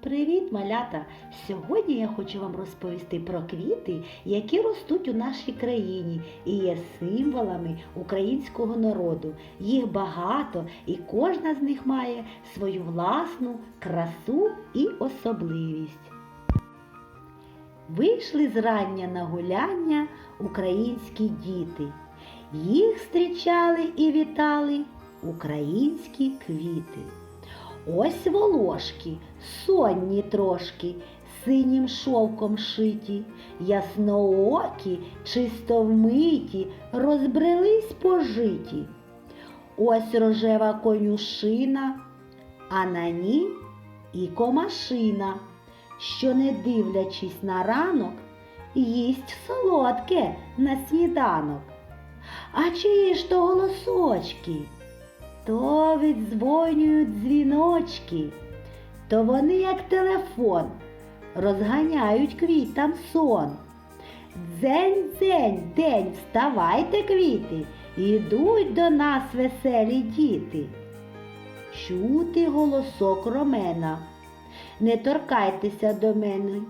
Привіт, малята! Сьогодні я хочу вам розповісти про квіти, які ростуть у нашій країні і є символами українського народу. Їх багато, і кожна з них має свою власну красу і особливість. Вийшли зрання на гуляння українські діти. Їх зустрічали і вітали українські квіти. Ось волошки, сонні трошки, синім шовком шиті, ясноокі, чисто вмиті, розбрелись по житі. Ось рожева конюшина, а на ній і комашина, що, не дивлячись на ранок, їсть солодке на сніданок. А чиї ж то голосочки? То віддзвонюють дзвіночки, то вони, як телефон, розганяють квітам сон. Дзень, дзень, день, вставайте, квіти, ідуть до нас веселі діти. Чути голосок ромена, не торкайтеся до мене.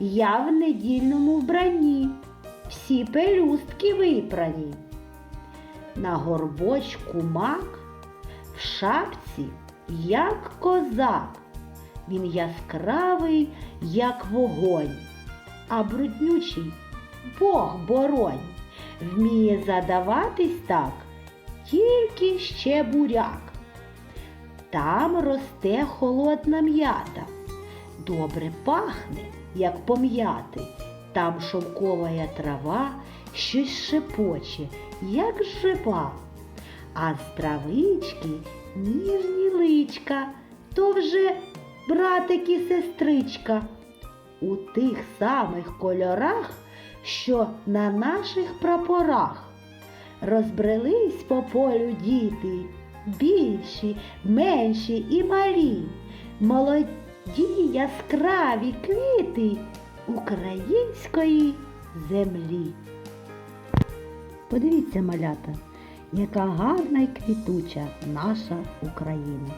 Я в недільному вбранні, всі пелюстки випрані. На горбочку мак, в шапці, як козак. Він яскравий, як вогонь, а бруднючий Бог боронь. Вміє задаватись так, тільки ще буряк. Там росте холодна м'ята, добре пахне, як пом'яти. Там шовкова трава щось шепоче, як жива. А з травички ніжні личка, то вже братик і сестричка. У тих самих кольорах, що на наших прапорах. Розбрелись по полю діти, більші, менші і малі, молоді яскраві квіти української землі. Подивіться, малята, яка гарна й квітуча наша Україна.